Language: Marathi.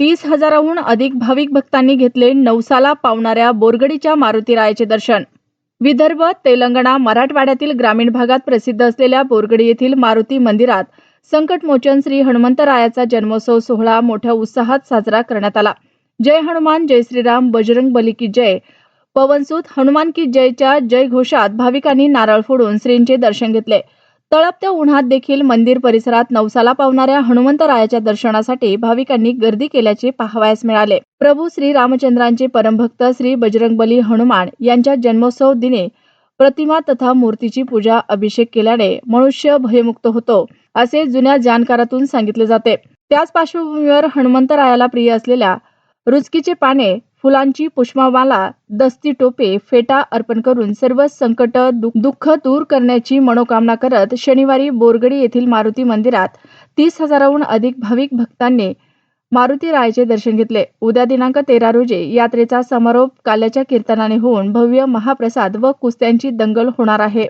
तीस हजाराहून अधिक भाविक भक्तांनी घेतले नवसाला पावणाऱ्या बोरगडीच्या मारुतीरायाचे दर्शन. विदर्भ तेलंगणा मराठवाड्यातील ग्रामीण भागात प्रसिद्ध असलेल्या बोरगडी येथील मारुती मंदिरात संकटमोचन श्री हनुमंतरायाचा जन्मोत्सव सोहळा मोठ्या उत्साहात साजरा करण्यात आला. जय हनुमान जय श्रीराम बजरंग बली की जय. पवनसूत हनुमान की जयच्या जय घोषात भाविकांनी नारळ फोडून श्रींचे दर्शन घेतले. तळपत्या उन्हात देखील मंदिर परिसरात नवसाला पावणाऱ्या हनुमंतरायाच्या दर्शनासाठी भाविकांनी गर्दी केल्याचे पाहावयास मिळाले. प्रभू श्री रामचंद्रांचे परमभक्त श्री बजरंगबली हनुमान यांच्या जन्मोत्सव दिने प्रतिमा तथा मूर्तीची पूजा अभिषेक केल्याने मनुष्य भयमुक्त होतो असे जुन्या जाणकारातून सांगितले जाते. त्याच पार्श्वभूमीवर हनुमंतरायाला प्रिय असलेल्या रुचकीचे पाने फुलांची पुष्पमाला दस्ती टोपे फेटा अर्पण करून सर्व संकट दुःख दूर करण्याची मनोकामना करत शनिवारी बोरगडी येथील मारुती मंदिरात तीस हजाराहून अधिक भाविक भक्तांनी मारुती रायाचे दर्शन घेतले. उद्या दिनांक तेरा रोजी यात्रेचा समारोप काल्याच्या कीर्तनाने होऊन भव्य महाप्रसाद व कुस्त्यांची दंगल होणार आहे.